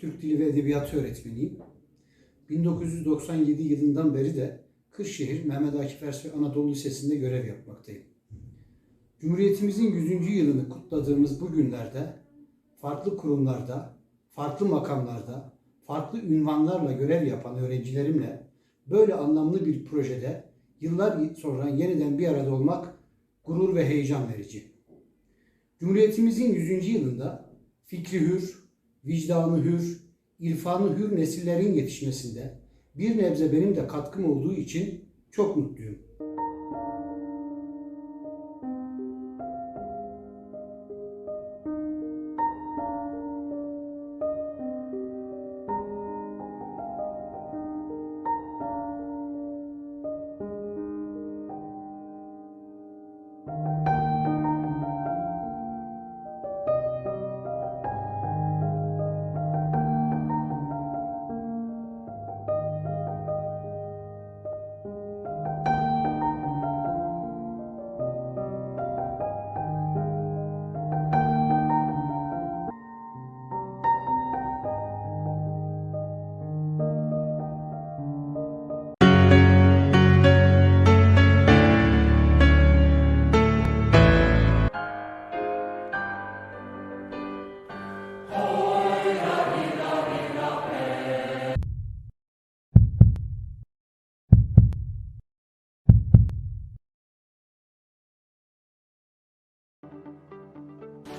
Türk Dili ve Edebiyatı öğretmeniyim. 1997 yılından beri de Kırşehir Mehmet Akif Ersoy Anadolu Lisesi'nde görev yapmaktayım. Cumhuriyetimizin 100. yılını kutladığımız bu günlerde farklı kurumlarda, farklı makamlarda, farklı ünvanlarla görev yapan öğrencilerimle böyle anlamlı bir projede yıllar sonra yeniden bir arada olmak gurur ve heyecan verici. Cumhuriyetimizin 100. yılında fikri hür, vicdanı hür, irfanı hür nesillerin yetişmesinde bir nebze benim de katkım olduğu için çok mutluyum.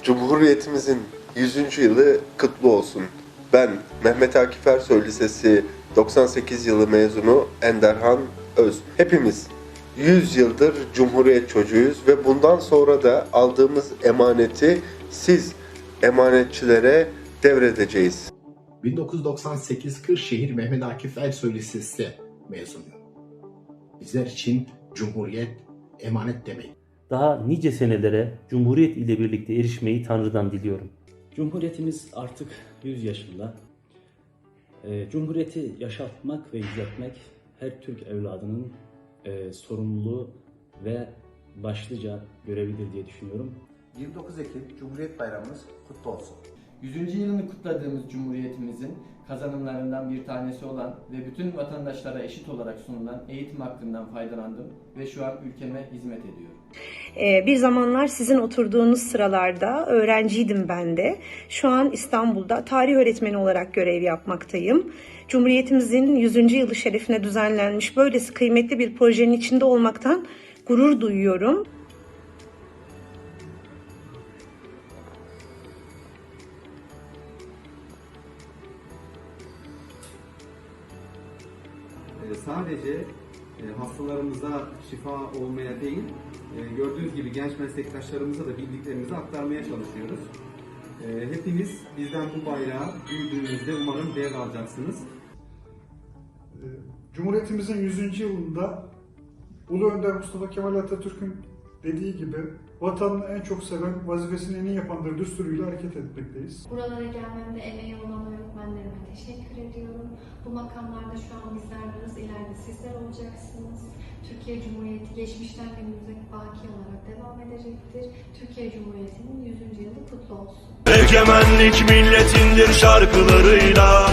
Cumhuriyetimizin 100. yılı kutlu olsun. Ben Mehmet Akif Ersoy Lisesi 98 yılı mezunu Enderhan Öz. Hepimiz 100 yıldır Cumhuriyet çocuğuyuz ve bundan sonra da aldığımız emaneti siz emanetçilere devredeceğiz. 1998 Kırşehir Mehmet Akif Ersoy Lisesi mezunuyum. Bizler için Cumhuriyet emanet demek. Daha nice senelere Cumhuriyet ile birlikte erişmeyi Tanrı'dan diliyorum. Cumhuriyetimiz artık 100 yaşında. Ee, Cumhuriyeti yaşatmak ve yüceltmek her Türk evladının e, sorumluluğu ve başlıca görevidir diye düşünüyorum. 29 Ekim Cumhuriyet Bayramımız kutlu olsun. 100. yılını kutladığımız Cumhuriyetimizin kazanımlarından bir tanesi olan ve bütün vatandaşlara eşit olarak sunulan eğitim hakkından faydalandım ve şu an ülkeme hizmet ediyorum. Ee, Bir zamanlar sizin oturduğunuz sıralarda öğrenciydim ben de. Şu an İstanbul'da tarih öğretmeni olarak görev yapmaktayım. Cumhuriyetimizin 100. yılı şerefine düzenlenmiş böylesi kıymetli bir projenin içinde olmaktan gurur duyuyorum. e, sadece hastalarımıza şifa olmaya değil, e, gördüğünüz gibi genç meslektaşlarımıza da bildiklerimizi aktarmaya çalışıyoruz. E, Hepiniz bizden bu bayrağı büyüdüğünüzde umarım devralacaksınız. Cumhuriyetimizin 100. yılında Ulu Önder Mustafa Kemal Atatürk'ün dediği gibi vatanını en çok seven, vazifesini en iyi yapandır düsturuyla hareket etmekteyiz. Buralara gelmemde emeği olan. Bu makamlarda şu an bizler varız, ileride sizler olacaksınız. Türkiye Cumhuriyeti geçmişten günümüze baki olarak devam edecektir. Türkiye Cumhuriyeti'nin 100. yılı kutlu olsun. Egemenlik milletindir şarkılarıyla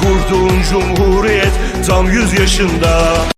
Kurduğun cumhuriyet tam yüz yaşında